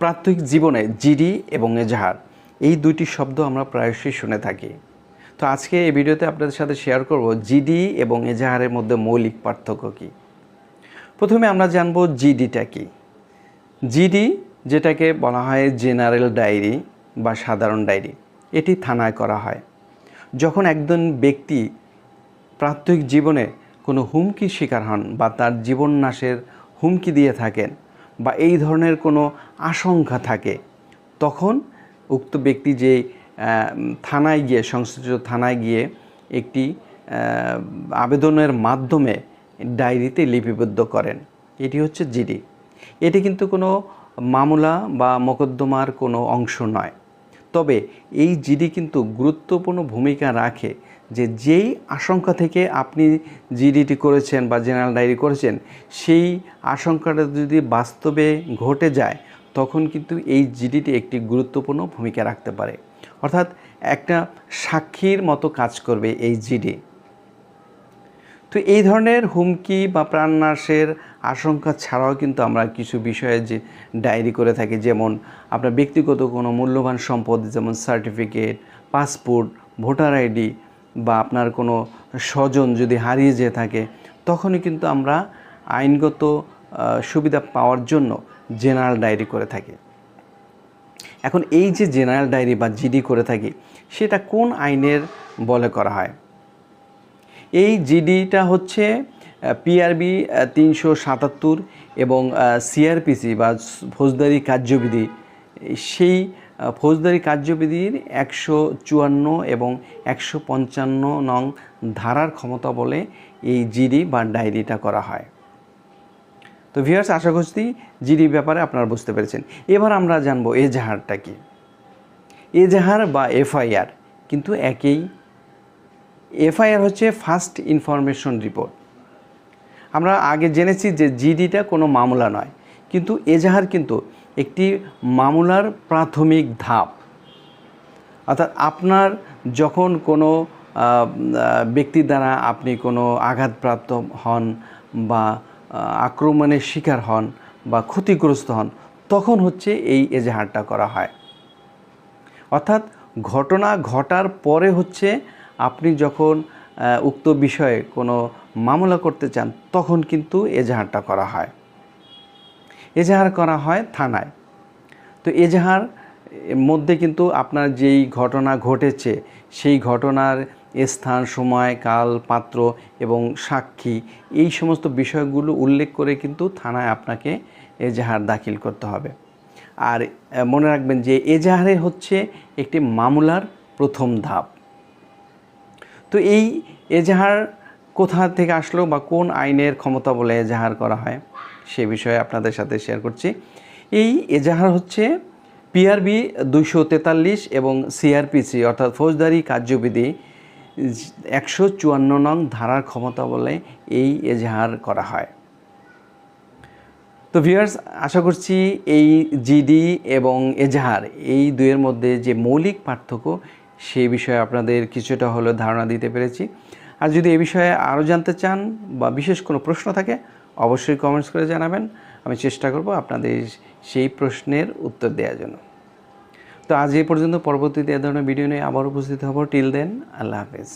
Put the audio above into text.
প্রাত্যহিক জীবনে জিডি এবং এজাহার, এই দুইটি শব্দ আমরা প্রায়শই শুনে থাকি। তো আজকে এই ভিডিওতে আপনাদের সাথে শেয়ার করব জিডি এবং এজাহারের মধ্যে মৌলিক পার্থক্য কী। প্রথমে আমরা জানব জিডিটা কি। জিডি যেটাকে বলা হয় জেনারেল ডায়েরি বা সাধারণ ডায়েরি, এটি থানায় করা হয়। যখন একজন ব্যক্তি প্রাত্যহিক জীবনে কোনো হুমকির শিকার হন বা তার জীবন নাশের হুমকি দিয়ে থাকেন বা এই ধরনের কোনো আশঙ্কা থাকে, তখন উক্ত ব্যক্তি যে থানায় গিয়ে, সংশ্লিষ্ট থানায় গিয়ে একটি আবেদনের মাধ্যমে ডায়েরিতে লিপিবদ্ধ করেন। এটি হচ্ছে জিডি। এটি কিন্তু কোনো মামলা বা মোকদ্দমার কোনো অংশ নয়। তবে এই জিডি কিন্তু গুরুত্বপূর্ণ ভূমিকা রাখে যে যেই আশঙ্কা থেকে আপনি জিডিটি করেছেন বা জেনারেল ডায়েরি করেছেন, সেই আশঙ্কাটা যদি বাস্তবে ঘটে যায়, তখন কিন্তু এই জিডিটি একটি গুরুত্বপূর্ণ ভূমিকা রাখতে পারে। অর্থাৎ একটা সাক্ষীর মতো কাজ করবে এই জিডি। তো এই ধরনের হুমকি বা প্রাণনাশের আশঙ্কা ছাড়াও কিন্তু আমরা কিছু বিষয়ে যে ডায়েরি করে থাকি, যেমন আপনার ব্যক্তিগত কোনো মূল্যবান সম্পদ, যেমন সার্টিফিকেট, পাসপোর্ট, ভোটার আইডি বা আপনার কোনো স্বজন যদি হারিয়ে যেয়ে থাকে, তখনই কিন্তু আমরা আইনগত সুবিধা পাওয়ার জন্য জেনারেল ডায়েরি করে থাকি। এখন এই যে জেনারেল ডায়েরি বা জিডি করে থাকি, সেটা কোন আইনের বলে করা হয়? এই জিডিটা হচ্ছে পিআরবি তিনশো সাতাত্তর এবং সিআরপিসি বা ফৌজদারি কার্যবিধি। সেই ফৌজদারি কার্যবিধির একশো চুয়ান্ন এবং একশো পঞ্চান্ন নং ধারার ক্ষমতা বলে এই জিডি বা ডায়েরিটা করা হয়। তো ভিউয়ার্স, আশা করছি জিডি ব্যাপারে আপনারা বুঝতে পেরেছেন। এবার আমরা জানব এজাহারটা কি। এজাহার বা এফআইআর কিন্তু একই এফআইআর হচ্ছে ফার্স্ট ইনফরমেশন রিপোর্ট। আমরা আগে জেনেছি যে জিডিটা কোনো মামলা নয়, কিন্তু এজাহার কিন্তু একটি মামলার প্রাথমিক ধাপ। অর্থাৎ আপনার যখন কোনো ব্যক্তির দ্বারা আপনি কোনো আঘাতপ্রাপ্ত হন বা আক্রমণের শিকার হন বা ক্ষতিগ্রস্ত হন, তখন হচ্ছে এই এজাহারটা করা হয়। অর্থাৎ ঘটনা ঘটার পরে হচ্ছে আপনি যখন উক্ত বিষয়ে কোনো মামলা করতে চান, তখন কিন্তু এজাহারটা করা হয়। এজাহার করা হয় থানায়। তো এজাহার মধ্যে কিন্তু আপনার যেই ঘটনা ঘটেছে, সেই ঘটনার স্থান, সময়, কাল, পাত্র এবং সাক্ষী, এই সমস্ত বিষয়গুলো উল্লেখ করে কিন্তু থানায় আপনাকে এজাহার দাখিল করতে হবে। আর মনে রাখবেন যে এজাহারে হচ্ছে একটি মামলার প্রথম ধাপ। তো এই এজাহার কোথা থেকে আসলো বা কোন আইনের ক্ষমতা বলে এজাহার করা হয় সে বিষয়ে আপনাদের সাথে শেয়ার করছি। এই এজাহার হচ্ছে পিআরবি দুইশো তেতাল্লিশ এবং সিআরপিসি অর্থাৎ ফৌজদারি কার্যবিধি একশো চুয়ান্ন নং ধারার ক্ষমতা বলে এই এজাহার করা হয়। তো ভিউয়ার্স আশা করছি এই জিডি এবং এজাহার এই দুয়ের মধ্যে যে মৌলিক পার্থক্য সেই বিষয়ে আপনাদের কিছুটা হলেও ধারণা দিতে পেরেছি। আর যদি এ বিষয়ে আরও জানতে চান বা বিশেষ কোনো প্রশ্ন থাকে, অবশ্যই কমেন্টস করে জানাবেন। আমি চেষ্টা করব আপনাদের সেই প্রশ্নের উত্তর দেওয়ার জন্য। তো আজ এই পর্যন্ত পরবর্তীতে এ ধরনের ভিডিও নিয়ে আবার উপস্থিত হব। টিল দেন আল্লাহ হাফেজ।